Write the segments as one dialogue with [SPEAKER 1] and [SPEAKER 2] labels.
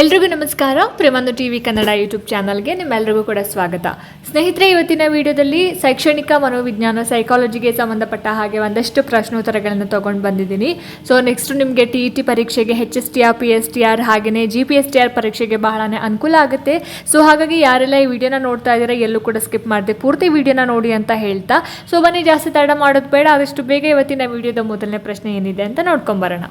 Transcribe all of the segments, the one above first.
[SPEAKER 1] ಎಲ್ರಿಗೂ ನಮಸ್ಕಾರ. ಪ್ರೇಮಂದು ಟಿ ವಿ ಕನ್ನಡ ಯೂಟ್ಯೂಬ್ ಚಾನಲ್ಗೆ ನಿಮ್ಮೆಲ್ಲರಿಗೂ ಕೂಡ ಸ್ವಾಗತ. ಸ್ನೇಹಿತರೆ, ಇವತ್ತಿನ ವಿಡಿಯೋದಲ್ಲಿ ಶೈಕ್ಷಣಿಕ ಮನೋವಿಜ್ಞಾನ ಸೈಕಾಲಜಿಗೆ ಸಂಬಂಧಪಟ್ಟ ಹಾಗೆ ಒಂದಷ್ಟು ಪ್ರಶ್ನೋತ್ತರಗಳನ್ನು ತೊಗೊಂಡು ಬಂದಿದ್ದೀನಿ. ಸೊ ನೆಕ್ಸ್ಟ್ ನಿಮಗೆ ಟಿ ಇ ಟಿ ಪರೀಕ್ಷೆಗೆ H S T R P S T R ಹಾಗೆಯೇ G P S T R ಪರೀಕ್ಷೆಗೆ ಬಹಳನೇ ಅನುಕೂಲ ಆಗುತ್ತೆ. ಸೊ ಹಾಗಾಗಿ ಯಾರೆಲ್ಲ ಈ ವಿಡಿಯೋನ ನೋಡ್ತಾ ಇದ್ದೀರಾ, ಎಲ್ಲೂ ಕೂಡ ಸ್ಕಿಪ್ ಮಾಡಿದೆ ಪೂರ್ತಿ ವಿಡಿಯೋನ ನೋಡಿ ಅಂತ ಹೇಳ್ತಾ. ಸೊ ಬನ್ನಿ, ಜಾಸ್ತಿ ತಡ ಮಾಡೋದು ಬೇಡ. ಆದಷ್ಟು ಬೇಗ ಇವತ್ತಿನ ವಿಡಿಯೋದ ಮೊದಲನೇ ಪ್ರಶ್ನೆ ಏನಿದೆ ಅಂತ ನೋಡ್ಕೊಂಬರೋಣ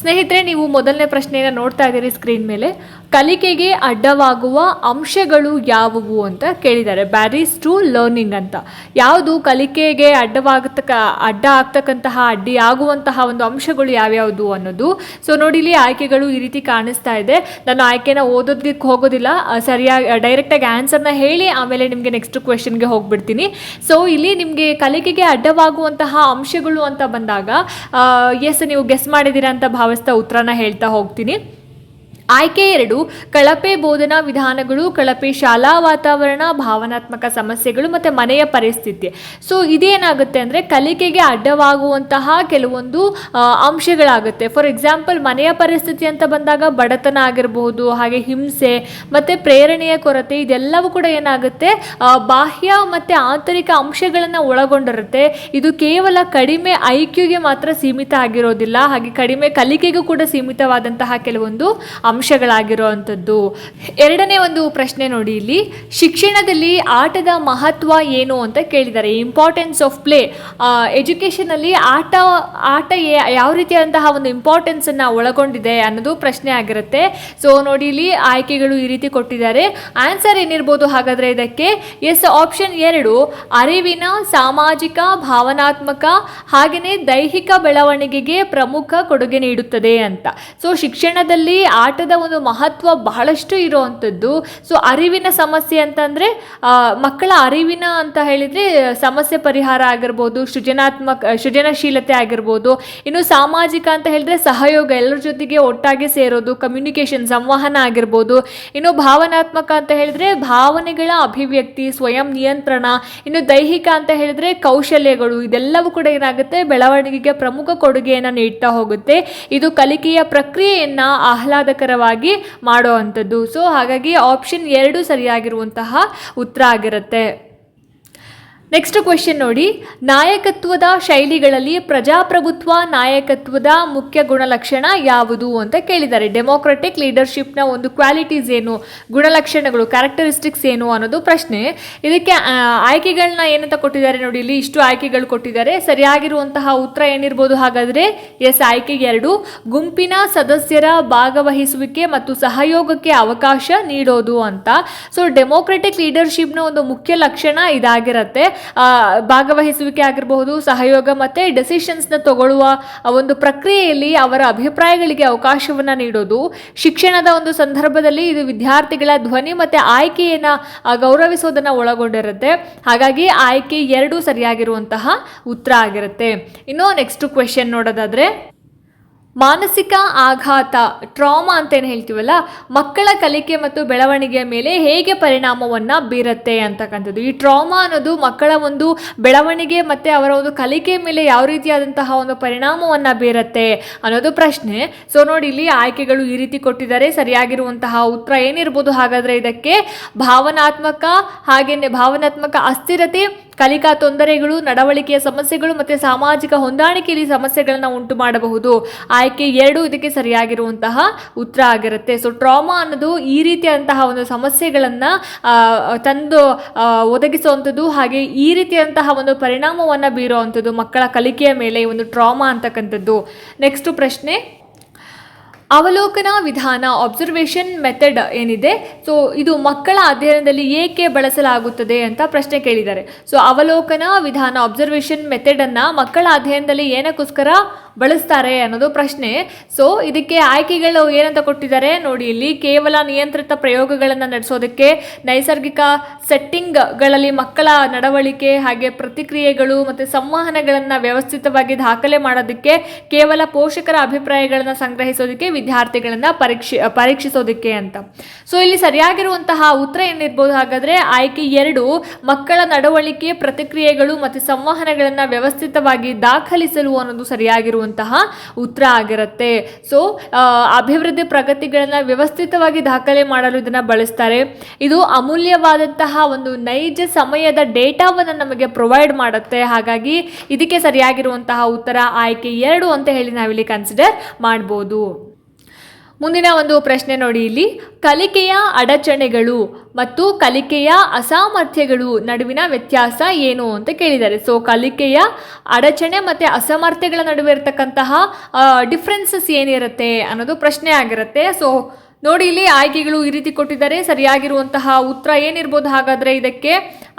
[SPEAKER 1] ಸ್ನೇಹಿತರೆ, ನೀವು ಮೊದಲನೇ ಪ್ರಶ್ನೆಯನ್ನು ನೋಡ್ತಾ ಇದ್ದೀರಿ ಸ್ಕ್ರೀನ್ ಮೇಲೆ. ಕಲಿಕೆಗೆ ಅಡ್ಡವಾಗುವ ಅಂಶಗಳು ಯಾವುವು ಅಂತ ಕೇಳಿದ್ದಾರೆ. ಬ್ಯಾರೀಸ್ ಟು ಲರ್ನಿಂಗ್ ಅಂತ. ಯಾವುದು ಕಲಿಕೆಗೆ ಅಡ್ಡವಾಗತಕ್ಕ ಅಡ್ಡ ಆಗ್ತಕ್ಕಂತಹ, ಅಡ್ಡಿ ಆಗುವಂತಹ ಒಂದು ಅಂಶಗಳು ಯಾವ್ಯಾವುದು ಅನ್ನೋದು. ಸೊ ನೋಡಿ, ಇಲ್ಲಿ ಆಯ್ಕೆಗಳು ಈ ರೀತಿ ಕಾಣಿಸ್ತಾ ಇದೆ. ನಾನು ಆಯ್ಕೆನ ಓದೋದಕ್ಕೆ ಹೋಗೋದಿಲ್ಲ. ಸರಿಯಾಗಿ ಡೈರೆಕ್ಟಾಗಿ ಆನ್ಸರ್ನ ಹೇಳಿ ಆಮೇಲೆ ನಿಮಗೆ ನೆಕ್ಸ್ಟ್ ಕ್ವೆಶನ್ಗೆ ಹೋಗ್ಬಿಡ್ತೀನಿ. ಸೊ ಇಲ್ಲಿ ನಿಮಗೆ ಕಲಿಕೆಗೆ ಅಡ್ಡವಾಗುವಂತಹ ಅಂಶಗಳು ಅಂತ ಬಂದಾಗ ಎಸ್ ನೀವು ಗೆಸ್ ಮಾಡಿದ್ದೀರಾ ಅಂತ ಭಾವಿಸ್ತಾ ಉತ್ತರನ ಹೇಳ್ತಾ ಹೋಗ್ತೀನಿ. ಆಯ್ಕೆ ಎರಡು, ಕಳಪೆ ಬೋಧನಾ ವಿಧಾನಗಳು, ಕಳಪೆ ಶಾಲಾ ವಾತಾವರಣ, ಭಾವನಾತ್ಮಕ ಸಮಸ್ಯೆಗಳು ಮತ್ತು ಮನೆಯ ಪರಿಸ್ಥಿತಿ. ಸೊ ಇದೇನಾಗುತ್ತೆ ಅಂದರೆ ಕಲಿಕೆಗೆ ಅಡ್ಡವಾಗುವಂತಹ ಕೆಲವೊಂದು ಅಂಶಗಳಾಗುತ್ತೆ. ಫಾರ್ ಎಕ್ಸಾಂಪಲ್ ಮನೆಯ ಪರಿಸ್ಥಿತಿ ಅಂತ ಬಂದಾಗ ಬಡತನ ಆಗಿರಬಹುದು ಹಾಗೆ ಹಿಂಸೆ, ಮತ್ತು ಪ್ರೇರಣೆಯ ಕೊರತೆ, ಇದೆಲ್ಲವೂ ಕೂಡ ಏನಾಗುತ್ತೆ? ಬಾಹ್ಯ ಮತ್ತು ಆಂತರಿಕ ಅಂಶಗಳನ್ನು ಒಳಗೊಂಡಿರುತ್ತೆ. ಇದು ಕೇವಲ ಕಡಿಮೆ ಐ ಕ್ಯೂಗೆ ಮಾತ್ರ ಸೀಮಿತ ಆಗಿರೋದಿಲ್ಲ. ಹಾಗೆ ಕಡಿಮೆ ಕಲಿಕೆಗೂ ಕೂಡ ಸೀಮಿತವಾದಂತಹ ಕೆಲವೊಂದು ಅಂಶಗಳಾಗಿರುವಂಥದ್ದು. ಎರಡನೇ ಒಂದು ಪ್ರಶ್ನೆ ನೋಡಿ ಇಲ್ಲಿ. ಶಿಕ್ಷಣದಲ್ಲಿ ಆಟದ ಮಹತ್ವ ಏನು ಅಂತ ಕೇಳಿದ್ದಾರೆ ಇಂಪಾರ್ಟೆನ್ಸ್ ಆಫ್ ಪ್ಲೇ ಎಜುಕೇಷನಲ್ಲಿ ಆಟ ಆಟ ಯಾವ ರೀತಿಯಾದಂತಹ ಒಂದು ಇಂಪಾರ್ಟೆನ್ಸನ್ನು ಒಳಗೊಂಡಿದೆ ಅನ್ನೋದು ಪ್ರಶ್ನೆ ಆಗಿರುತ್ತೆ. ಸೊ ನೋಡಿ ಇಲ್ಲಿ ಆಯ್ಕೆಗಳು ಈ ರೀತಿ ಕೊಟ್ಟಿದ್ದಾರೆ. ಆನ್ಸರ್ ಏನಿರ್ಬೋದು ಹಾಗಾದರೆ ಇದಕ್ಕೆ? ಎಸ್ ಆಪ್ಷನ್ ಎರಡು, ಅರಿವಿನ ಸಾಮಾಜಿಕ, ಭಾವನಾತ್ಮಕ ಹಾಗೆಯೇ ದೈಹಿಕ ಬೆಳವಣಿಗೆಗೆ ಪ್ರಮುಖ ಕೊಡುಗೆ ನೀಡುತ್ತದೆ ಅಂತ. ಸೊ ಶಿಕ್ಷಣದಲ್ಲಿ ಆಟದ ಒಂದು ಮಹತ್ವ ಬಹಳಷ್ಟು ಇರುವಂಥದ್ದು. ಸೊ ಅರಿವಿನ ಸಮಸ್ಯೆ ಅಂತಂದರೆ ಮಕ್ಕಳ ಅರಿವಿನ ಅಂತ ಹೇಳಿದರೆ, ಸಮಸ್ಯೆ ಪರಿಹಾರ ಆಗಿರ್ಬೋದು, ಸೃಜನಾತ್ಮಕ, ಸೃಜನಶೀಲತೆ ಆಗಿರ್ಬೋದು. ಇನ್ನು ಸಾಮಾಜಿಕ ಅಂತ ಹೇಳಿದ್ರೆ, ಸಹಯೋಗ ಎಲ್ಲರ ಜೊತೆಗೆ ಒಟ್ಟಾಗಿ ಸೇರೋದು ಕಮ್ಯುನಿಕೇಷನ್ ಸಂವಹನ ಆಗಿರ್ಬೋದು. ಇನ್ನು ಭಾವನಾತ್ಮಕ ಅಂತ ಹೇಳಿದ್ರೆ, ಭಾವನೆಗಳ ಅಭಿವ್ಯಕ್ತಿ, ಸ್ವಯಂ ನಿಯಂತ್ರಣ. ಇನ್ನು ದೈಹಿಕ ಅಂತ ಹೇಳಿದ್ರೆ, ಕೌಶಲ್ಯಗಳು, ಇದೆಲ್ಲವೂ ಕೂಡ ಏನಾಗುತ್ತೆ, ಬೆಳವಣಿಗೆಗೆ ಪ್ರಮುಖ ಕೊಡುಗೆಯನ್ನು ನೀಡ್ತಾ ಹೋಗುತ್ತೆ. ಇದು ಕಲಿಕೆಯ ಪ್ರಕ್ರಿಯೆಯನ್ನ ಆಹ್ಲಾದಕರವಾಗಿ ಮಾಡುವಂಥದ್ದು ಸೊ ಹಾಗಾಗಿ ಆಪ್ಷನ್ ಎರಡು ಸರಿಯಾಗಿರುವಂತಹ ಉತ್ತರ ಆಗಿರುತ್ತೆ. ನೆಕ್ಸ್ಟ್ ಕ್ವೆಶನ್ ನೋಡಿ. ನಾಯಕತ್ವದ ಶೈಲಿಗಳಲ್ಲಿ ಪ್ರಜಾಪ್ರಭುತ್ವ, ನಾಯಕತ್ವದ ಮುಖ್ಯ ಗುಣಲಕ್ಷಣ ಯಾವುದು ಅಂತ ಕೇಳಿದ್ದಾರೆ. ಡೆಮೋಕ್ರೆಟಿಕ್ ಲೀಡರ್ಶಿಪ್ನ ಒಂದು ಕ್ವಾಲಿಟೀಸ್ ಏನು? ಗುಣಲಕ್ಷಣಗಳು ಕ್ಯಾರೆಕ್ಟರಿಸ್ಟಿಕ್ಸ್ ಏನು ಅನ್ನೋದು ಪ್ರಶ್ನೆ. ಇದಕ್ಕೆ ಆಯ್ಕೆಗಳನ್ನ ಏನಂತ ಕೊಟ್ಟಿದ್ದಾರೆ ನೋಡಿ. ಇಲ್ಲಿ ಇಷ್ಟು ಆಯ್ಕೆಗಳು ಕೊಟ್ಟಿದ್ದಾರೆ. ಸರಿಯಾಗಿರುವಂತಹ ಉತ್ತರ ಏನಿರ್ಬೋದು ಹಾಗಾದರೆ? ಎಸ್ ಆಯ್ಕೆ ಎರಡು. ಗುಂಪಿನ ಸದಸ್ಯರ ಭಾಗವಹಿಸುವಿಕೆ ಮತ್ತು ಸಹಯೋಗಕ್ಕೆ ಅವಕಾಶ ನೀಡೋದು ಅಂತ. ಸೊ ಡೆಮೋಕ್ರೆಟಿಕ್ ಲೀಡರ್ಶಿಪ್ನ ಒಂದು ಮುಖ್ಯ ಲಕ್ಷಣ ಇದಾಗಿರುತ್ತೆ. ಭಾಗವಹಿಸುವಿಕೆ ಆಗಿರಬಹುದು, ಸಹಯೋಗ ಮತ್ತು ಡೆಸಿಷನ್ಸ್ನ ತಗೊಳ್ಳುವ ಒಂದು ಪ್ರಕ್ರಿಯೆಯಲ್ಲಿ ಅವರ ಅಭಿಪ್ರಾಯಗಳಿಗೆ ಅವಕಾಶವನ್ನು ನೀಡೋದು. ಶಿಕ್ಷಣದ ಒಂದು ಸಂದರ್ಭದಲ್ಲಿ ಇದು ವಿದ್ಯಾರ್ಥಿಗಳ ಧ್ವನಿ ಮತ್ತು ಆಯ್ಕೆಯನ್ನು ಗೌರವಿಸೋದನ್ನು ಒಳಗೊಂಡಿರುತ್ತೆ. ಹಾಗಾಗಿ ಆಯ್ಕೆ ಎರಡೂ ಸರಿಯಾಗಿರುವಂತಹ ಉತ್ತರ ಆಗಿರುತ್ತೆ. ಇನ್ನು ನೆಕ್ಸ್ಟ್ ಕ್ವೆಶನ್ ನೋಡೋದಾದ್ರೆ ಮಾನಸಿಕ ಆಘಾತ, ಟ್ರಾಮಾ ಅಂತ ಏನು ಹೇಳ್ತೀವಲ್ಲ, ಮಕ್ಕಳ ಕಲಿಕೆ ಮತ್ತು ಬೆಳವಣಿಗೆಯ ಮೇಲೆ ಹೇಗೆ ಪರಿಣಾಮವನ್ನು ಬೀರುತ್ತೆ ಅಂತಕ್ಕಂಥದ್ದು. ಈ ಟ್ರಾಮಾ ಅನ್ನೋದು ಮಕ್ಕಳ ಒಂದು ಬೆಳವಣಿಗೆ ಮತ್ತು ಅವರ ಒಂದು ಕಲಿಕೆ ಮೇಲೆ ಯಾವ ರೀತಿಯಾದಂತಹ ಒಂದು ಪರಿಣಾಮವನ್ನು ಬೀರುತ್ತೆ ಅನ್ನೋದು ಪ್ರಶ್ನೆ. ಸೊ ನೋಡಿ, ಇಲ್ಲಿ ಆಯ್ಕೆಗಳು ಈ ರೀತಿ ಕೊಟ್ಟಿದ್ದಾರೆ. ಸರಿಯಾಗಿರುವಂತಹ ಉತ್ತರ ಏನಿರ್ಬೋದು? ಹಾಗಾದರೆ ಇದಕ್ಕೆ ಭಾವನಾತ್ಮಕ ಹಾಗೆಯೇ ಭಾವನಾತ್ಮಕ ಅಸ್ಥಿರತೆ ಕಲಿಕಾ ತೊಂದರೆಗಳು, ನಡವಳಿಕೆಯ ಸಮಸ್ಯೆಗಳು ಮತ್ತು ಸಾಮಾಜಿಕ ಹೊಂದಾಣಿಕೆಯಲ್ಲಿ ಸಮಸ್ಯೆಗಳನ್ನು ಉಂಟು ಮಾಡಬಹುದು. ಆಯ್ಕೆ ಎರಡು ಇದಕ್ಕೆ ಸರಿಯಾಗಿರುವಂತಹ ಉತ್ತರ ಆಗಿರುತ್ತೆ. ಸೊ ಟ್ರಾಮಾ ಅನ್ನೋದು ಈ ರೀತಿಯಾದಂತಹ ಒಂದು ಸಮಸ್ಯೆಗಳನ್ನು ತಂದು ಒದಗಿಸುವಂಥದ್ದು ಹಾಗೆ ಈ ರೀತಿಯಾದಂತಹ ಒಂದು ಪರಿಣಾಮವನ್ನು ಬೀರುವಂಥದ್ದು ಮಕ್ಕಳ ಕಲಿಕೆಯ ಮೇಲೆ ಒಂದು ಟ್ರಾಮಾ ಅಂತಕ್ಕಂಥದ್ದು. ನೆಕ್ಸ್ಟ್ ಪ್ರಶ್ನೆ. ಅವಲೋಕನ ವಿಧಾನ ಅಬ್ಸರ್ವೇಷನ್ ಮೆಥಡ್ ಏನಿದೆ? ಸೊ ಇದು ಮಕ್ಕಳ ಅಧ್ಯಯನದಲ್ಲಿ ಏಕೆ ಬಳಸಲಾಗುತ್ತದೆ ಅಂತ ಪ್ರಶ್ನೆ ಕೇಳಿದ್ದಾರೆ. ಸೊ ಅವಲೋಕನ ವಿಧಾನ ಅಬ್ಸರ್ವೇಷನ್ ಮೆಥಡನ್ನು ಮಕ್ಕಳ ಅಧ್ಯಯನದಲ್ಲಿ ಏನಕ್ಕೋಸ್ಕರ ಬಳಸ್ತಾರೆ ಅನ್ನೋದು ಪ್ರಶ್ನೆ. ಸೊ ಇದಕ್ಕೆ ಆಯ್ಕೆಗಳು ಏನಂತ ಕೊಟ್ಟಿದ್ದಾರೆ? ನೋಡಿ, ಇಲ್ಲಿ ಕೇವಲ ನಿಯಂತ್ರಿತ ಪ್ರಯೋಗಗಳನ್ನು ನಡೆಸೋದಕ್ಕೆ ನೈಸರ್ಗಿಕ ಸೆಟ್ಟಿಂಗ್ಗಳಲ್ಲಿ ಮಕ್ಕಳ ನಡವಳಿಕೆ, ಹಾಗೆ ಪ್ರತಿಕ್ರಿಯೆಗಳು ಮತ್ತು ಸಂವಹನಗಳನ್ನು ವ್ಯವಸ್ಥಿತವಾಗಿ ದಾಖಲೆ ಮಾಡೋದಕ್ಕೆ ಕೇವಲ ಪೋಷಕರ ಅಭಿಪ್ರಾಯಗಳನ್ನು ಸಂಗ್ರಹಿಸೋದಕ್ಕೆ ವಿದ್ಯಾರ್ಥಿಗಳನ್ನ ಪರೀಕ್ಷೆ, ಪರೀಕ್ಷಿಸೋದಕ್ಕೆ ಅಂತ. ಸೊ ಇಲ್ಲಿ ಸರಿಯಾಗಿರುವಂತಹ ಉತ್ತರ ಏನಿರ್ಬೋದು ಹಾಗಾದ್ರೆ ಆಯ್ಕೆ ಎರಡು, ಮಕ್ಕಳ ನಡವಳಿಕೆ, ಪ್ರತಿಕ್ರಿಯೆಗಳು ಮತ್ತು ಸಂವಹನಗಳನ್ನು ವ್ಯವಸ್ಥಿತವಾಗಿ ದಾಖಲಿಸಲು ಅನ್ನೋದು ಸರಿಯಾಗಿರುವಂತಹ ಉತ್ತರ ಆಗಿರುತ್ತೆ. ಸೊ ಅಭಿವೃದ್ಧಿ ಪ್ರಗತಿಗಳನ್ನು ವ್ಯವಸ್ಥಿತವಾಗಿ ದಾಖಲೆ ಮಾಡಲು ಇದನ್ನು ಬಳಸ್ತಾರೆ. ಇದು ಅಮೂಲ್ಯವಾದಂತಹ ಒಂದು ನೈಜ ಸಮಯದ ಡೇಟಾವನ್ನು ನಮಗೆ ಪ್ರೊವೈಡ್ ಮಾಡುತ್ತೆ. ಹಾಗಾಗಿ ಇದಕ್ಕೆ ಸರಿಯಾಗಿರುವಂತಹ ಉತ್ತರ ಆಯ್ಕೆ ಎರಡು ಅಂತ ಹೇಳಿ ನಾವಿಲ್ಲಿ ಕನ್ಸಿಡರ್ ಮಾಡ್ಬೋದು. ಮುಂದಿನ ಒಂದು ಪ್ರಶ್ನೆ ನೋಡಿ ಇಲ್ಲಿ. ಕಲಿಕೆಯ ಅಡಚಣೆಗಳು ಮತ್ತು ಕಲಿಕೆಯ ಅಸಾಮರ್ಥ್ಯಗಳು ನಡುವಿನ ವ್ಯತ್ಯಾಸ ಏನು ಅಂತ ಕೇಳಿದ್ದಾರೆ. ಸೊ ಕಲಿಕೆಯ ಅಡಚಣೆ ಮತ್ತು ಅಸಾಮರ್ಥ್ಯಗಳ ನಡುವೆ ಇರತಕ್ಕಂತಹ ಡಿಫ್ರೆನ್ಸಸ್ ಏನಿರುತ್ತೆ ಅನ್ನೋದು ಪ್ರಶ್ನೆ ಆಗಿರುತ್ತೆ. ಸೊ ನೋಡಿ, ಇಲ್ಲಿ ಆಯ್ಕೆಗಳು ಈ ರೀತಿ ಕೊಟ್ಟಿದ್ದಾರೆ. ಸರಿಯಾಗಿರುವಂತಹ ಉತ್ತರ ಏನಿರ್ಬೋದು? ಹಾಗಾದರೆ ಇದಕ್ಕೆ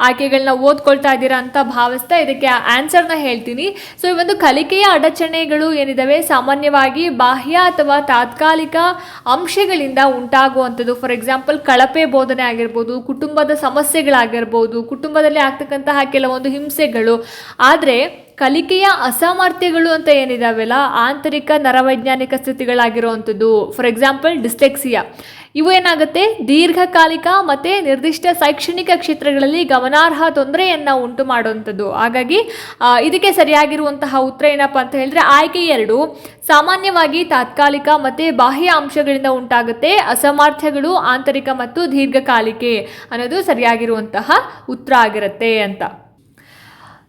[SPEAKER 1] ಆಯ್ಕೆಗಳನ್ನ ಓದ್ಕೊಳ್ತಾ ಇದ್ದೀರಾ ಅಂತ ಭಾವಿಸ್ತಾ ಇದಕ್ಕೆ ಆನ್ಸರ್ನ ಹೇಳ್ತೀನಿ. ಸೊ ಈ ಒಂದು ಕಲಿಕೆಯ ಅಡಚಣೆಗಳು ಏನಿದಾವೆ? ಸಾಮಾನ್ಯವಾಗಿ ಬಾಹ್ಯ ಅಥವಾ ತಾತ್ಕಾಲಿಕ ಅಂಶಗಳಿಂದ ಉಂಟಾಗುವಂಥದ್ದು. ಫಾರ್ ಎಕ್ಸಾಂಪಲ್ ಕಳಪೆ ಬೋಧನೆ ಆಗಿರ್ಬೋದು, ಕುಟುಂಬದ ಸಮಸ್ಯೆಗಳಾಗಿರ್ಬೋದು, ಕುಟುಂಬದಲ್ಲಿ ಆಗ್ತಕ್ಕಂತಹ ಕೆಲವೊಂದು ಹಿಂಸೆಗಳು. ಆದರೆ ಕಲಿಕೆಯ ಅಸಾಮರ್ಥ್ಯಗಳು ಅಂತ ಏನಿದಾವೆಲ್ಲ? ಆಂತರಿಕ ನರವೈಜ್ಞಾನಿಕ ಸ್ಥಿತಿಗಳಾಗಿರುವಂಥದ್ದು. ಫಾರ್ ಎಕ್ಸಾಂಪಲ್ ಡಿಸ್ಲೆಕ್ಸಿಯಾ ಇವು ಏನಾಗುತ್ತೆ? ದೀರ್ಘಕಾಲಿಕ ಮತ್ತು ನಿರ್ದಿಷ್ಟ ಶೈಕ್ಷಣಿಕ ಕ್ಷೇತ್ರಗಳಲ್ಲಿ ಗಮನಾರ್ಹ ತೊಂದರೆಯನ್ನು ಉಂಟು ಮಾಡುವಂಥದ್ದು. ಹಾಗಾಗಿ ಇದಕ್ಕೆ ಸರಿಯಾಗಿರುವಂತಹ ಉತ್ತರ ಏನಪ್ಪ ಅಂತ ಹೇಳಿದ್ರೆ, ಆಯ್ಕೆ ಎರಡು. ಸಾಮಾನ್ಯವಾಗಿ ತಾತ್ಕಾಲಿಕ ಮತ್ತು ಬಾಹ್ಯ ಅಂಶಗಳಿಂದ ಉಂಟಾಗುತ್ತೆ. ಅಸಾಮರ್ಥ್ಯಗಳು ಆಂತರಿಕ ಮತ್ತು ದೀರ್ಘಕಾಲಿಕೆ ಅನ್ನೋದು ಸರಿಯಾಗಿರುವಂತಹ ಉತ್ತರ ಆಗಿರುತ್ತೆ ಅಂತ.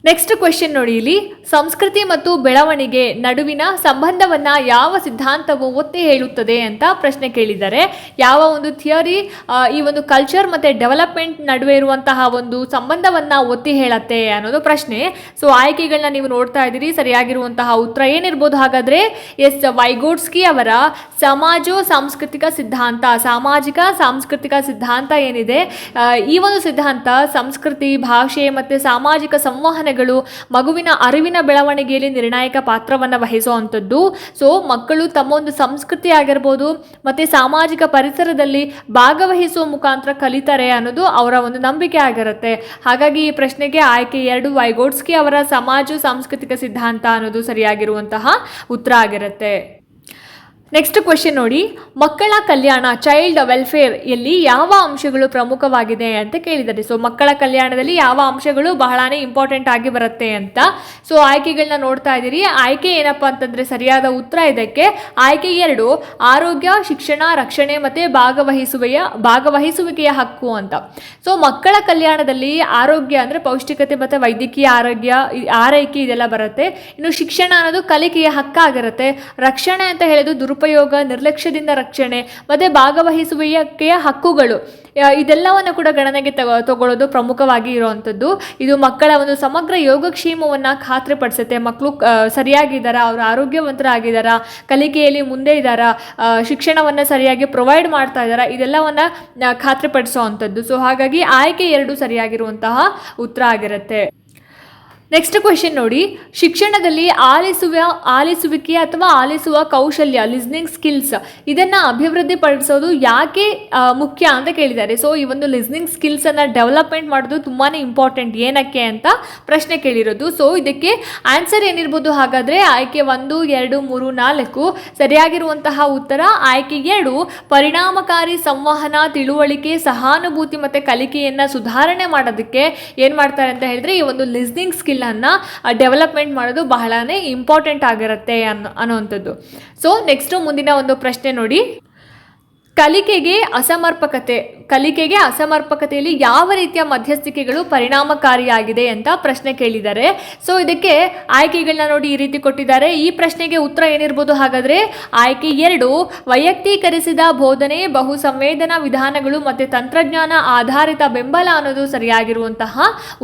[SPEAKER 1] ನೆಕ್ಸ್ಟ್ ಕ್ವೆಶನ್ ನೋಡಿ ಇಲ್ಲಿ. ಸಂಸ್ಕೃತಿ ಮತ್ತು ಬೆಳವಣಿಗೆ ನಡುವಿನ ಸಂಬಂಧವನ್ನ ಯಾವ ಸಿದ್ಧಾಂತವು ಒತ್ತಿ ಹೇಳುತ್ತದೆ ಅಂತ ಪ್ರಶ್ನೆ ಕೇಳಿದ್ದಾರೆ. ಯಾವ ಒಂದು ಥಿಯರಿ ಈ ಒಂದು ಕಲ್ಚರ್ ಮತ್ತೆ ಡೆವಲಪ್ಮೆಂಟ್ ನಡುವೆ ಇರುವಂತಹ ಒಂದು ಸಂಬಂಧವನ್ನ ಒತ್ತಿ ಹೇಳತ್ತೆ ಅನ್ನೋದು ಪ್ರಶ್ನೆ. ಸೊ ಆಯ್ಕೆಗಳನ್ನ ನೀವು ನೋಡ್ತಾ ಇದ್ದೀರಿ, ಸರಿಯಾಗಿರುವಂತಹ ಉತ್ತರ ಏನಿರ್ಬೋದು? ಹಾಗಾದ್ರೆ, ಎಸ್, ವೈಗೋಡ್ಸ್ಕಿ ಅವರ ಸಮಾಜೋ ಸಾಂಸ್ಕೃತಿಕ ಸಿದ್ಧಾಂತ, ಸಾಮಾಜಿಕ ಸಾಂಸ್ಕೃತಿಕ ಸಿದ್ಧಾಂತ ಏನಿದೆ? ಈ ಒಂದು ಸಿದ್ಧಾಂತ ಸಂಸ್ಕೃತಿ, ಭಾಷೆ ಮತ್ತು ಸಾಮಾಜಿಕ ಸಂವಹನಗಳು ಮಗುವಿನ ಅರಿವಿನ ಬೆಳವಣಿಗೆಯಲ್ಲಿ ನಿರ್ಣಾಯಕ ಪಾತ್ರವನ್ನು ವಹಿಸುವಂಥದ್ದು. ಸೊ ಮಕ್ಕಳು ತಮ್ಮ ಒಂದು ಸಂಸ್ಕೃತಿ ಆಗಿರ್ಬೋದು, ಮತ್ತು ಸಾಮಾಜಿಕ ಪರಿಸರದಲ್ಲಿ ಭಾಗವಹಿಸುವ ಮುಖಾಂತರ ಕಲಿತಾರೆ ಅನ್ನೋದು ಅವರ ಒಂದು ನಂಬಿಕೆ ಆಗಿರುತ್ತೆ. ಹಾಗಾಗಿ ಈ ಪ್ರಶ್ನೆಗೆ ಆಯ್ಕೆ ಎರಡು ವೈಗೋಡ್ಸ್ಕಿ ಅವರ ಸಮಾಜ, ಸಾಂಸ್ಕೃತಿಕ ಸಿದ್ಧಾಂತ ಅನ್ನೋದು ಸರಿಯಾಗಿರುವಂತಹ ಉತ್ತರ ಆಗಿರುತ್ತೆ. ನೆಕ್ಸ್ಟ್ ಕ್ವೆಶನ್ ನೋಡಿ. ಮಕ್ಕಳ ಕಲ್ಯಾಣ ಚೈಲ್ಡ್ ವೆಲ್ಫೇರ್ ಇಲ್ಲಿ ಯಾವ ಅಂಶಗಳು ಪ್ರಮುಖವಾಗಿದೆ ಅಂತ ಕೇಳಿದ್ದಾರೆ. ಸೊ ಮಕ್ಕಳ ಕಲ್ಯಾಣದಲ್ಲಿ ಯಾವ ಅಂಶಗಳು ಬಹಳಾನೇ ಇಂಪಾರ್ಟೆಂಟ್ ಆಗಿ ಬರುತ್ತೆ ಅಂತ. ಸೊ ಆಯ್ಕೆಗಳನ್ನ ನೋಡ್ತಾ ಇದ್ದೀರಿ. ಆಯ್ಕೆ ಏನಪ್ಪ ಅಂತಂದ್ರೆ ಸರಿಯಾದ ಉತ್ತರ ಇದಕ್ಕೆ. ಆಯ್ಕೆ ಎರಡು, ಆರೋಗ್ಯ, ಶಿಕ್ಷಣ, ರಕ್ಷಣೆ ಮತ್ತೆ ಭಾಗವಹಿಸುವೆಯ, ಭಾಗವಹಿಸುವಿಕೆಯ ಹಕ್ಕು ಅಂತ. ಸೊ ಮಕ್ಕಳ ಕಲ್ಯಾಣದಲ್ಲಿ ಆರೋಗ್ಯ ಅಂದ್ರೆ ಪೌಷ್ಟಿಕತೆ ಮತ್ತೆ ವೈದ್ಯಕೀಯ ಆರೋಗ್ಯ ಆರೈಕೆ ಇದೆಲ್ಲ ಬರುತ್ತೆ. ಇನ್ನು ಶಿಕ್ಷಣ ಅನ್ನೋದು ಕಲಿಕೆಯ ಹಕ್ಕಾಗಿರುತ್ತೆ. ರಕ್ಷಣೆ ಅಂತ ಹೇಳಿದ್ದು ದುರುಪಯೋಗ ನಿರ್ಲಕ್ಷ್ಯದಿಂದ ರಕ್ಷಣೆ, ಮತ್ತೆ ಭಾಗವಹಿಸುವಿಕೆಯ ಹಕ್ಕುಗಳು. ಇದೆಲ್ಲವನ್ನು ಕೂಡ ಗಣನೆಗೆ ತಗೋ, ತಗೊಳ್ಳೋದು ಪ್ರಮುಖವಾಗಿ ಇರುವಂಥದ್ದು. ಇದು ಮಕ್ಕಳ ಒಂದು ಸಮಗ್ರ ಯೋಗಕ್ಷೇಮವನ್ನು ಖಾತ್ರಿಪಡಿಸುತ್ತೆ. ಮಕ್ಕಳು ಸರಿಯಾಗಿದ್ದಾರಾ, ಅವರು ಆರೋಗ್ಯವಂತರಾಗಿದ್ದಾರಾ, ಕಲಿಕೆಯಲ್ಲಿ ಮುಂದೆ ಇದ್ದಾರಾ ಶಿಕ್ಷಣವನ್ನು ಸರಿಯಾಗಿ ಪ್ರೊವೈಡ್ ಮಾಡ್ತಾ ಇದ್ದಾರಾ, ಇದೆಲ್ಲವನ್ನು ಖಾತ್ರಿಪಡಿಸುವಂಥದ್ದು ಸೊ ಹಾಗಾಗಿ ಆಯ್ಕೆ ಎರಡು ಸರಿಯಾಗಿರುವಂತಹ ಉತ್ತರ ಆಗಿರುತ್ತೆ. ನೆಕ್ಸ್ಟ್ ಕ್ವೆಶನ್ ನೋಡಿ. ಶಿಕ್ಷಣದಲ್ಲಿ ಆಲಿಸುವ, ಆಲಿಸುವಿಕೆ ಅಥವಾ ಆಲಿಸುವ ಕೌಶಲ್ಯ ಲಿಸ್ನಿಂಗ್ ಸ್ಕಿಲ್ಸ್ ಇದನ್ನು ಅಭಿವೃದ್ಧಿಪಡಿಸೋದು ಯಾಕೆ ಮುಖ್ಯ ಅಂತ ಕೇಳಿದ್ದಾರೆ. ಸೊ ಈ ಒಂದು ಲಿಸ್ನಿಂಗ್ ಸ್ಕಿಲ್ಸನ್ನು ಡೆವಲಪ್ಮೆಂಟ್ ಮಾಡೋದು ತುಂಬಾ ಇಂಪಾರ್ಟೆಂಟ್ ಏನಕ್ಕೆ ಅಂತ ಪ್ರಶ್ನೆ ಕೇಳಿರೋದು. ಸೊ ಇದಕ್ಕೆ ಆನ್ಸರ್ ಏನಿರ್ಬೋದು? ಹಾಗಾದರೆ ಆಯ್ಕೆ ಒಂದು, ಎರಡು, ಮೂರು, ನಾಲ್ಕು ಸರಿಯಾಗಿರುವಂತಹ ಉತ್ತರ ಆಯ್ಕೆ ಎರಡು, ಪರಿಣಾಮಕಾರಿ ಸಂವಹನ, ತಿಳುವಳಿಕೆ, ಸಹಾನುಭೂತಿ ಮತ್ತು ಕಲಿಕೆಯನ್ನು ಸುಧಾರಣೆ ಮಾಡೋದಕ್ಕೆ ಏನು ಮಾಡ್ತಾರೆ ಅಂತ ಹೇಳಿದ್ರೆ ಈ ಒಂದು ಲಿಸ್ನಿಂಗ್ ಸ್ಕಿಲ್ಲನ್ನು ಡೆವಲಪ್ಮೆಂಟ್ ಮಾಡೋದು ಬಹಳನೇ ಇಂಪಾರ್ಟೆಂಟ್ ಆಗಿರುತ್ತೆ ಅನ್ನೋ ಅನ್ನೋವಂಥದ್ದು. ಸೊ ನೆಕ್ಸ್ಟು ಮುಂದಿನ ಒಂದು ಪ್ರಶ್ನೆ ನೋಡಿ. ಕಲಿಕೆಗೆ ಅಸಮರ್ಪಕತೆ, ಕಲಿಕೆಗೆ ಅಸಮರ್ಪಕತೆಯಲ್ಲಿ ಯಾವ ರೀತಿಯ ಮಧ್ಯಸ್ಥಿಕೆಗಳು ಪರಿಣಾಮಕಾರಿಯಾಗಿದೆ ಅಂತ ಪ್ರಶ್ನೆ ಕೇಳಿದ್ದಾರೆ. ಸೊ ಇದಕ್ಕೆ ಆಯ್ಕೆಗಳನ್ನ ನೋಡಿ ಈ ರೀತಿ ಕೊಟ್ಟಿದ್ದಾರೆ. ಈ ಪ್ರಶ್ನೆಗೆ ಉತ್ತರ ಏನಿರ್ಬೋದು ಹಾಗಾದರೆ, ಆಯ್ಕೆ ಎರಡು, ವೈಯಕ್ತೀಕರಿಸಿದ ಬೋಧನೆ ಬಹು ಸಂವೇದನಾ ವಿಧಾನಗಳು ಮತ್ತು ತಂತ್ರಜ್ಞಾನ ಆಧಾರಿತ ಬೆಂಬಲ ಅನ್ನೋದು ಸರಿಯಾಗಿರುವಂತಹ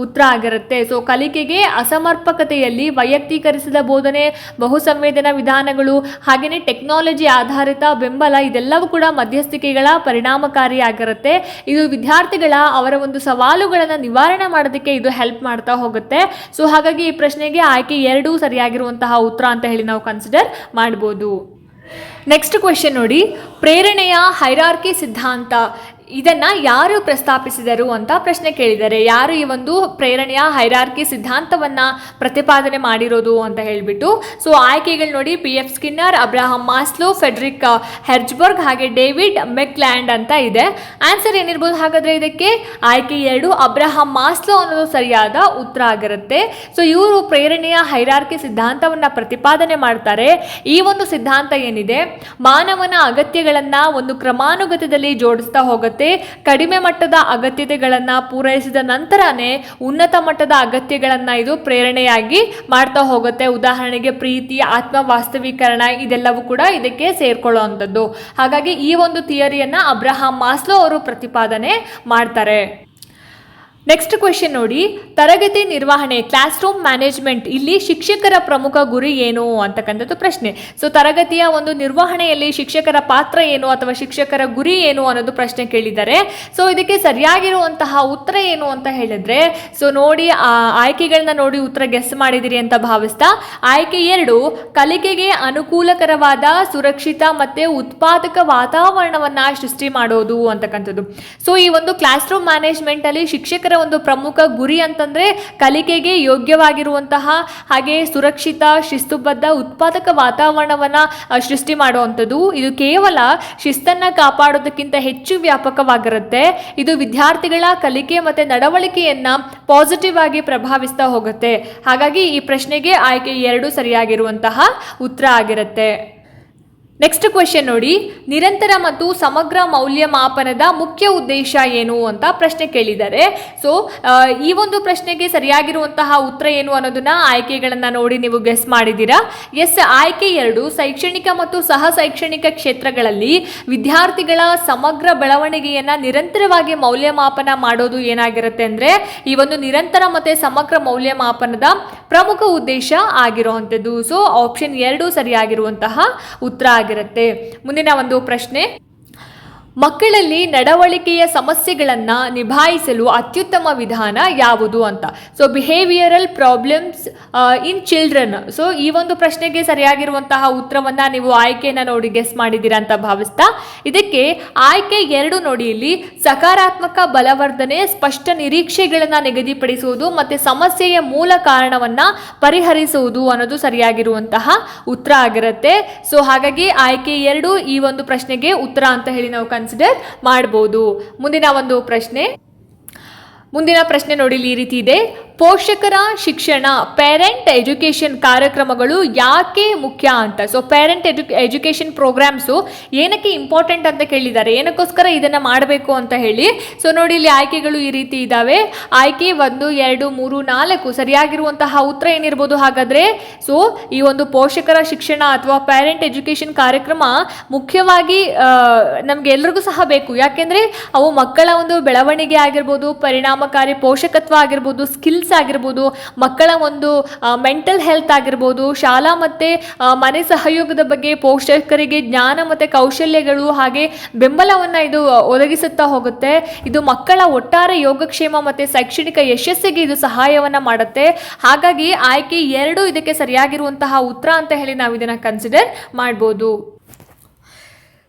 [SPEAKER 1] ಉತ್ತರ ಆಗಿರುತ್ತೆ. ಸೊ ಕಲಿಕೆಗೆ ಅಸಮರ್ಪಕತೆಯಲ್ಲಿ ವೈಯಕ್ತೀಕರಿಸಿದ ಬೋಧನೆ ಬಹು ಸಂವೇದನಾ ವಿಧಾನಗಳು, ಹಾಗೆಯೇ ಟೆಕ್ನಾಲಜಿ ಆಧಾರಿತ ಬೆಂಬಲ, ಇದೆಲ್ಲವೂ ಕೂಡ ಮಧ್ಯಸ್ಥಿಕೆಗಳ ಪರಿಣಾಮಕಾರಿಯಾಗಿರುತ್ತೆ. ಇದು ವಿದ್ಯಾರ್ಥಿಗಳ ಅವರ ಒಂದು ಸವಾಲುಗಳನ್ನು ನಿವಾರಣೆ ಮಾಡೋದಕ್ಕೆ ಇದು ಹೆಲ್ಪ್ ಮಾಡ್ತಾ ಹೋಗುತ್ತೆ. ಸೊ ಹಾಗಾಗಿ ಈ ಪ್ರಶ್ನೆಗೆ ಆಯ್ಕೆ ಎರಡೂ ಸರಿಯಾಗಿರುವಂತಹ ಉತ್ತರ ಅಂತ ಹೇಳಿ ನಾವು ಕನ್ಸಿಡರ್ ಮಾಡ್ಬೋದು. ನೆಕ್ಸ್ಟ್ ಕ್ವೆಶನ್ ನೋಡಿ, ಪ್ರೇರಣೆಯ ಹೈರಾರ್ಕಿ ಸಿದ್ಧಾಂತ. ಇದನ್ನ ಯಾರು ಪ್ರಸ್ತಾಪಿಸಿದರು ಅಂತ ಪ್ರಶ್ನೆ ಕೇಳಿದ್ದಾರೆ. ಯಾರು ಈ ಒಂದು ಪ್ರೇರಣೆಯ ಹೈರಾರ್ಕಿ ಸಿದ್ಧಾಂತವನ್ನ ಪ್ರತಿಪಾದನೆ ಮಾಡಿರೋದು ಅಂತ ಹೇಳ್ಬಿಟ್ಟು, ಸೊ ಆಯ್ಕೆಗಳು ನೋಡಿ, P F Skinner, Abraham Maslow, Frederick Herzberg ಹಾಗೆ ಡೇವಿಡ್ ಮೆಕ್ಲ್ಯಾಂಡ್ ಅಂತ ಇದೆ. ಆನ್ಸರ್ ಏನಿರ್ಬೋದು ಹಾಗಾದ್ರೆ ಇದಕ್ಕೆ? ಆಯ್ಕೆ ಎರಡು, ಅಬ್ರಹಾಂ ಮಾಸ್ಲೋ ಅನ್ನೋದು ಸರಿಯಾದ ಉತ್ತರ ಆಗಿರುತ್ತೆ. ಸೊ ಇವರು ಪ್ರೇರಣೆಯ ಹೈರಾರ್ಕಿ ಸಿದ್ಧಾಂತವನ್ನ ಪ್ರತಿಪಾದನೆ ಮಾಡ್ತಾರೆ. ಈ ಒಂದು ಸಿದ್ಧಾಂತ ಏನಿದೆ? ಮಾನವನ ಅಗತ್ಯಗಳನ್ನ ಒಂದು ಕ್ರಮಾನುಗತದಲ್ಲಿ ಜೋಡಿಸ್ತಾ ಹೋಗುತ್ತೆ. ಕಡಿಮೆ ಮಟ್ಟದ ಅಗತ್ಯತೆಗಳನ್ನು ಪೂರೈಸಿದ ನಂತರನೇ ಉನ್ನತ ಮಟ್ಟದ ಅಗತ್ಯಗಳನ್ನು ಇದು ಪ್ರೇರಣೆಯಾಗಿ ಮಾಡ್ತಾ ಹೋಗುತ್ತೆ. ಉದಾಹರಣೆಗೆ ಪ್ರೀತಿ ಆತ್ಮ ವಾಸ್ತವೀಕರಣ ಇದೆಲ್ಲವೂ ಕೂಡ ಇದಕ್ಕೆ ಸೇರ್ಕೊಳ್ಳುವಂಥದ್ದು. ಹಾಗಾಗಿ ಈ ಒಂದು ಥಿಯರಿಯನ್ನ ಅಬ್ರಹಾಂ ಮಾಸ್ಲೋ ಅವರು ಪ್ರತಿಪಾದನೆ ಮಾಡ್ತಾರೆ. ನೆಕ್ಸ್ಟ್ ಕ್ವೆಶನ್ ನೋಡಿ, ತರಗತಿ ನಿರ್ವಹಣೆ ಕ್ಲಾಸ್ ರೂಮ್ ಮ್ಯಾನೇಜ್ಮೆಂಟ್ ಇಲ್ಲಿ ಶಿಕ್ಷಕರ ಪ್ರಮುಖ ಗುರಿ ಏನು ಅಂತಕ್ಕಂಥದ್ದು ಪ್ರಶ್ನೆ. ಸೊ ತರಗತಿಯ ಒಂದು ನಿರ್ವಹಣೆಯಲ್ಲಿ ಶಿಕ್ಷಕರ ಪಾತ್ರ ಏನು ಅಥವಾ ಶಿಕ್ಷಕರ ಗುರಿ ಏನು ಅನ್ನೋದು ಪ್ರಶ್ನೆ ಕೇಳಿದ್ದಾರೆ. ಸೊ ಇದಕ್ಕೆ ಸರಿಯಾಗಿರುವಂತಹ ಉತ್ತರ ಏನು ಅಂತ ಹೇಳಿದ್ರೆ ಸೊ ನೋಡಿ, ಆ, ಆಯ್ಕೆಗಳನ್ನ ನೋಡಿ ಉತ್ತರ ಗೆಸ್ ಮಾಡಿದಿರಿ ಅಂತ ಭಾವಿಸ್ತಾ. ಆಯ್ಕೆ ಎರಡು, ಕಲಿಕೆಗೆ ಅನುಕೂಲಕರವಾದ, ಸುರಕ್ಷಿತ ಮತ್ತೆ ಉತ್ಪಾದಕ ವಾತಾವರಣವನ್ನ ಸೃಷ್ಟಿ ಮಾಡೋದು ಅಂತಕ್ಕಂಥದ್ದು. ಸೊ ಈ ಒಂದು ಕ್ಲಾಸ್ ರೂಮ್ ಮ್ಯಾನೇಜ್ಮೆಂಟ್ ಅಲ್ಲಿ ಶಿಕ್ಷಕರ ಒಂದು ಪ್ರಮುಖ ಗುರಿ ಅಂತಂದ್ರೆ ಕಲಿಕೆಗೆ ಯೋಗ್ಯವಾಗಿರುವಂತಹ ಹಾಗೆ ಸುರಕ್ಷಿತ, ಶಿಸ್ತುಬದ್ಧ, ಉತ್ಪಾದಕ ವಾತಾವರಣವನ್ನ ಸೃಷ್ಟಿ ಮಾಡುವಂಥದ್ದು. ಇದು ಕೇವಲ ಶಿಸ್ತನ್ನು ಕಾಪಾಡೋದಕ್ಕಿಂತ ಹೆಚ್ಚು ವ್ಯಾಪಕವಾಗಿರುತ್ತೆ. ಇದು ವಿದ್ಯಾರ್ಥಿಗಳ ಕಲಿಕೆ ಮತ್ತು ನಡವಳಿಕೆಯನ್ನ ಪಾಸಿಟಿವ್ ಆಗಿ ಪ್ರಭಾವಿಸ್ತಾ ಹೋಗುತ್ತೆ. ಹಾಗಾಗಿ ಈ ಪ್ರಶ್ನೆಗೆ ಆಯ್ಕೆ ಎರಡು ಸರಿಯಾಗಿರುವಂತಹ ಉತ್ತರ ಆಗಿರುತ್ತೆ. ನೆಕ್ಸ್ಟ್ ಕ್ವೆಶನ್ ನೋಡಿ. ನಿರಂತರ ಮತ್ತು ಸಮಗ್ರ ಮೌಲ್ಯಮಾಪನದ ಮುಖ್ಯ ಉದ್ದೇಶ ಏನು ಅಂತ ಪ್ರಶ್ನೆ ಕೇಳಿದ್ದಾರೆ. ಸೊ ಈ ಒಂದು ಪ್ರಶ್ನೆಗೆ ಸರಿಯಾಗಿರುವಂತಹ ಉತ್ತರ ಏನು ಅನ್ನೋದನ್ನ ಆಯ್ಕೆಗಳನ್ನು ನೋಡಿ ನೀವು ಗೆಸ್ ಮಾಡಿದ್ದೀರಾ. ಎಸ್ ಆಯ್ಕೆ ಎರಡು, ಶೈಕ್ಷಣಿಕ ಮತ್ತು ಸಹ ಶೈಕ್ಷಣಿಕ ಕ್ಷೇತ್ರಗಳಲ್ಲಿ ವಿದ್ಯಾರ್ಥಿಗಳ ಸಮಗ್ರ ಬೆಳವಣಿಗೆಯನ್ನ ನಿರಂತರವಾಗಿ ಮೌಲ್ಯಮಾಪನ ಮಾಡೋದು ಏನಾಗಿರುತ್ತೆ ಅಂದ್ರೆ, ಈ ಒಂದು ನಿರಂತರ ಮತ್ತೆ ಸಮಗ್ರ ಮೌಲ್ಯಮಾಪನದ ಪ್ರಮುಖ ಉದ್ದೇಶ ಆಗಿರುವಂಥದ್ದು. ಸೊ ಆಪ್ಷನ್ ಎರಡು ಸರಿಯಾಗಿರುವಂತಹ ಉತ್ತರ ಆಗಿರುತ್ತೆ. ಮುಂದಿನ ಒಂದು ಪ್ರಶ್ನೆ ಮಕ್ಕಳಲ್ಲಿ ನಡವಳಿಕೆಯ ಸಮಸ್ಯೆಗಳನ್ನು ನಿಭಾಯಿಸಲು ಅತ್ಯುತ್ತಮ ವಿಧಾನ ಯಾವುದು ಅಂತ. So behavioural problems in children so ಈ ಒಂದು ಪ್ರಶ್ನೆಗೆ ಸರಿಯಾಗಿರುವಂತಹ ಉತ್ತರವನ್ನು ನೀವು ಆಯ್ಕೆಯನ್ನು ನೋಡಿ ಗೆಸ್ ಮಾಡಿದ್ದೀರಾ ಅಂತ ಭಾವಿಸ್ತಾ. ಇದಕ್ಕೆ ಆಯ್ಕೆ ಎರಡು ನೋಡಿ ಇಲ್ಲಿ. ಸಕಾರಾತ್ಮಕ ಬಲವರ್ಧನೆ, ಸ್ಪಷ್ಟ ನಿರೀಕ್ಷೆಗಳನ್ನು ನಿಗದಿಪಡಿಸುವುದು ಮತ್ತು ಸಮಸ್ಯೆಯ ಮೂಲ ಕಾರಣವನ್ನು ಪರಿಹರಿಸುವುದು ಅನ್ನೋದು ಸರಿಯಾಗಿರುವಂತಹ ಉತ್ತರ ಆಗಿರುತ್ತೆ. ಸೊ ಹಾಗಾಗಿ ಆಯ್ಕೆ ಎರಡು ಈ ಒಂದು ಪ್ರಶ್ನೆಗೆ ಉತ್ತರ ಅಂತ ಹೇಳಿ ನಾವು ಕನ್ಸಿಡರ್ ಮಾಡ್ಬೋದು. ಮುಂದಿನ ಒಂದು ಪ್ರಶ್ನೆ. ಮುಂದಿನ ಪ್ರಶ್ನೆ ನೋಡಿ ಇಲ್ಲಿ ಈ ರೀತಿ ಇದೆ. ಪೋಷಕರ ಶಿಕ್ಷಣ ಪೇರೆಂಟ್ ಎಜುಕೇಷನ್ ಕಾರ್ಯಕ್ರಮಗಳು ಯಾಕೆ ಮುಖ್ಯ ಅಂತ? So parent edu education programmes ಏನಕ್ಕೆ ಇಂಪಾರ್ಟೆಂಟ್ ಅಂತ ಕೇಳಿದ್ದಾರೆ. ಏನಕ್ಕೋಸ್ಕರ ಇದನ್ನು ಮಾಡಬೇಕು ಅಂತ ಹೇಳಿ. ಸೊ ನೋಡಿ ಇಲ್ಲಿ ಆಯ್ಕೆಗಳು ಈ ರೀತಿ ಇದ್ದಾವೆ ಆಯ್ಕೆ ಒಂದು, ಎರಡು, ಮೂರು, ನಾಲ್ಕು ಸರಿಯಾಗಿರುವಂತಹ ಉತ್ತರ ಏನಿರ್ಬೋದು ಹಾಗಾದರೆ? ಸೊ ಈ ಒಂದು ಪೋಷಕರ ಶಿಕ್ಷಣ ಅಥವಾ ಪೇರೆಂಟ್ ಎಜುಕೇಷನ್ ಕಾರ್ಯಕ್ರಮ ಮುಖ್ಯವಾಗಿ ನಮಗೆ ಎಲ್ರಿಗೂ ಸಹ ಬೇಕು. ಯಾಕೆಂದರೆ ಅವು ಮಕ್ಕಳ ಒಂದು ಬೆಳವಣಿಗೆ ಆಗಿರ್ಬೋದು ಪರಿಣಾಮಕಾರಿ ಪೋಷಕತ್ವ ಆಗಿರ್ಬೋದು ಸ್ಕಿಲ್ಸ್ ಆಗಿರ್ಬೋದು, ಮಕ್ಕಳ ಒಂದು ಮೆಂಟಲ್ ಹೆಲ್ತ್ ಆಗಿರ್ಬೋದು, ಶಾಲಾ ಮತ್ತು ಮನೆ ಸಹಯೋಗದ ಬಗ್ಗೆ ಪೋಷಕರಿಗೆ ಜ್ಞಾನ ಮತ್ತು ಕೌಶಲ್ಯಗಳು ಹಾಗೆ ಬೆಂಬಲವನ್ನು ಇದು ಒದಗಿಸುತ್ತಾ ಹೋಗುತ್ತೆ. ಇದು ಮಕ್ಕಳ ಒಟ್ಟಾರೆ ಯೋಗಕ್ಷೇಮ ಮತ್ತು ಶೈಕ್ಷಣಿಕ ಯಶಸ್ಸಿಗೆ ಇದು ಸಹಾಯವನ್ನು ಮಾಡುತ್ತೆ. ಹಾಗಾಗಿ ಆಯ್ಕೆ ಎರಡು ಇದಕ್ಕೆ ಸರಿಯಾಗಿರುವಂತಹ ಉತ್ತರ ಅಂತ ಹೇಳಿ ನಾವು ಇದನ್ನು ಕನ್ಸಿಡರ್ ಮಾಡ್ಬೋದು.